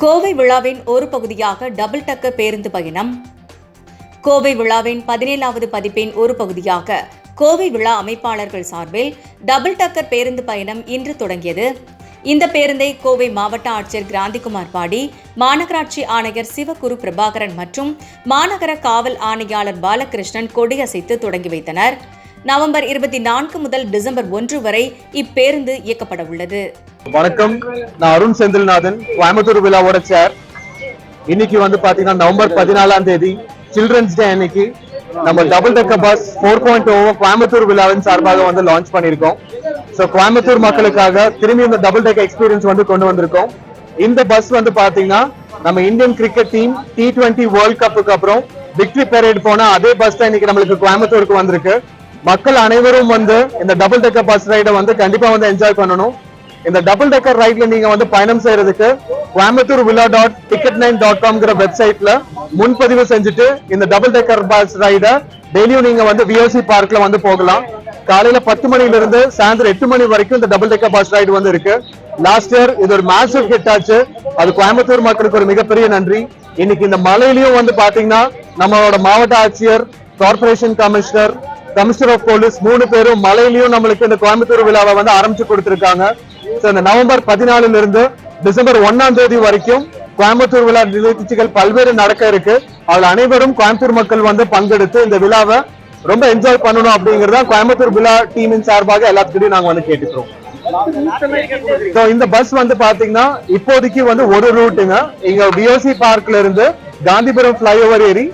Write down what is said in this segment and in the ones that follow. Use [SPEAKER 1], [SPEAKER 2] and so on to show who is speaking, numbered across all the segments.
[SPEAKER 1] கோவை விழாவின் ஒரு பகுதியாக டபுள் டக்கர் பேருந்து பயணம். கோவை விழாவின் பதினேழாவது பதிப்பின் ஒரு பகுதியாக கோவை விழா அமைப்பாளர்கள் சார்பில் டபுள் டக்கர் பேருந்து பயணம் இன்று தொடங்கியது. இந்த பேருந்தை கோவை மாவட்ட ஆட்சியர் கிராந்திகுமார் பாடி மாநகராட்சி ஆணையர் சிவகுரு பிரபாகரன் மற்றும் மாநகர காவல் ஆணையாளர் பாலகிருஷ்ணன் கொடியசைத்து தொடங்கி வைத்தனர். நவம்பர் இருபத்தி நான்கு முதல் டிசம்பர் ஒன்று வரை இப்பேருந்து இயக்கப்பட உள்ளது
[SPEAKER 2] வணக்கம். நான் அருண் செந்தில்நாதன் கோயம்புத்தூர் விழாவோட சேர் இன்னைக்கு வந்து பாத்தீங்கன்னா நவம்பர் பதினாலாம் தேதி சில்ட்ரன்ஸ் டே அன்னைக்கு நம்ம double decker bus four point O Coimbatore விழாவின் சார்பாக வந்து லான்ச் பண்ணியிருக்கோம். ஸோ கோயம்புத்தூர் மக்களுக்காக திரும்பி இந்த டபுள் டெக் எக்ஸ்பீரியன்ஸ் வந்து கொண்டு வந்திருக்கோம். இந்த பஸ் வந்து பாத்தீங்கன்னா நம்ம Indian cricket team T twenty world கப்புக்கு அப்புறம் விக்டரி பெரேட் போனா அதே பஸ் தான் இன்னைக்கு நம்மளுக்கு கோயம்புத்தூருக்கு வந்திருக்கு. மக்கள் அனைவரும் வந்து இந்த டபுள் டெக்கர் பஸ் ரைடை வந்து கண்டிப்பா வந்து என்ஜாய் பண்ணணும். இந்த டபுள் டெக்கர் ரைட்ல நீங்க வந்து பயணம் செய்யறதுக்கு Coimbatore Vizha dot ticket nine dot காம்ங்கிற வெப்சைட்ல முன்பதிவு செஞ்சுட்டு இந்த டபுள் டெக்கர் பஸ் ரைட டெய்லியும் நீங்க வந்து விஎஸ்சி பார்க்ல வந்து போகலாம். காலையில பத்து மணில இருந்து சாயந்தரம் எட்டு மணி வரைக்கும் இந்த டபுள் டெக்கர் பஸ் ரைடு வந்து இருக்கு. லாஸ்ட் இயர் இது ஒரு மேசிவ் ஹிட் ஆச்சு. அது கோயம்புத்தூர் மக்களுக்கு ஒரு மிகப்பெரிய நன்றி. இன்னைக்கு இந்த மலையிலயும் வந்து பாத்தீங்கன்னா நம்மளோட மாவட்ட ஆட்சியர் corporation commissioner commissioner of police மூணு பேரும் மலையிலயும் நம்மளுக்கு இந்த கோயம்புத்தூர் விழாவை வந்து ஆரம்பிச்சு கொடுத்திருக்காங்க. இந்த நவம்பர் பதினாலுல இருந்து டிசம்பர் ஒன்னாம் தேதி வரைக்கும் கோயம்புத்தூர் விழா நிகழ்ச்சிகள் பல்வேறு நடக்க இருக்கு. அதுல அனைவரும் கோயம்புத்தூர் மக்கள் வந்து பங்கெடுத்து இந்த விழாவை ரொம்ப என்ஜாய் பண்ணணும் அப்படிங்கறத கோயம்புத்தூர் விழா டீமின் சார்பாக எல்லாத்துக்கிட்டையும் நாங்க வந்து கேட்டுக்கிறோம். இந்த பஸ் வந்து பாத்தீங்கன்னா இப்போதைக்கு வந்து ஒரு ரூட்டுங்க இங்க பிஓசி பார்க்ல இருந்து காந்திபுரம் பிளைஓவர் ஏறி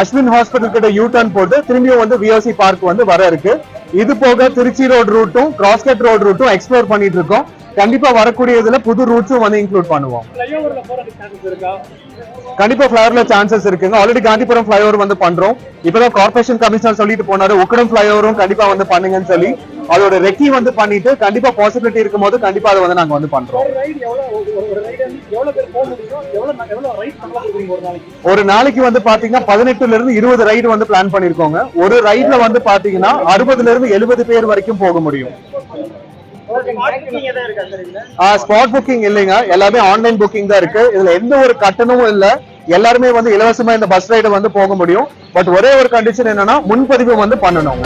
[SPEAKER 2] அஸ்வின் ஹாஸ்பிட்டல் கிட்ட யூ டர்ன் போட்டு திரும்பியும் வந்து விஓசி பார்க் வந்து வர இருக்கு. இது போக திருச்சி ரோடு ரூட்டும் கிராஸ்கட் ரோடு ரூட்டும் எக்ஸ்ப்ளோர் பண்ணிட்டு இருக்கோம். கண்டிப்பா வரக்கூடிய இதுல புது ரூட்ஸும் வந்து இன்க்ளூட் பண்ணுவோம். கண்டிப்பா ஃபிளைஓவர்ல சான்சஸ் இருக்குங்க. ஆல்ரெடி காந்திபுரம் ஃபிளைஓவர் வந்து பண்றோம். இப்பதான் கார்பரேஷன் கமிஷனர் சொல்லிட்டு போனாரு. உக்கடம் ஃபிளைஓவரும் கண்டிப்பா வந்து பண்ணுங்கன்னு சொல்லி. அதோட ரெக்கி வந்து பண்ணிட்டு கண்டிப்பா பாசிபிலிட்டி இருக்கும் போது கண்டிப்பா அதை வந்து நாங்க வந்து பண்றோம்.
[SPEAKER 3] ஒரு நாளைக்கு?
[SPEAKER 2] வந்து பாத்தீங்கன்னா பதினெட்டுல இருந்து இருபது ரைடு வந்து பிளான் பண்ணிருக்கோங்க. ஒரு ரைட்ல வந்து பாத்தீங்கன்னா அறுபதுல இருந்து எழுபது பேர் வரைக்கும் போக முடியும். ஸ்பாட் புக்கிங் இல்லைங்க. எல்லாமே ஆன்லைன் புக்கிங் தான் இருக்கு. இதுல எந்த ஒரு கட்டணமும் இல்ல. எல்லாருமே வந்து இலவசமா இந்த பஸ் ரைடு வந்து போக முடியும். பட் ஒரே ஒரு கண்டிஷன் என்னன்னா முன்பதிவு வந்து பண்ணணும்.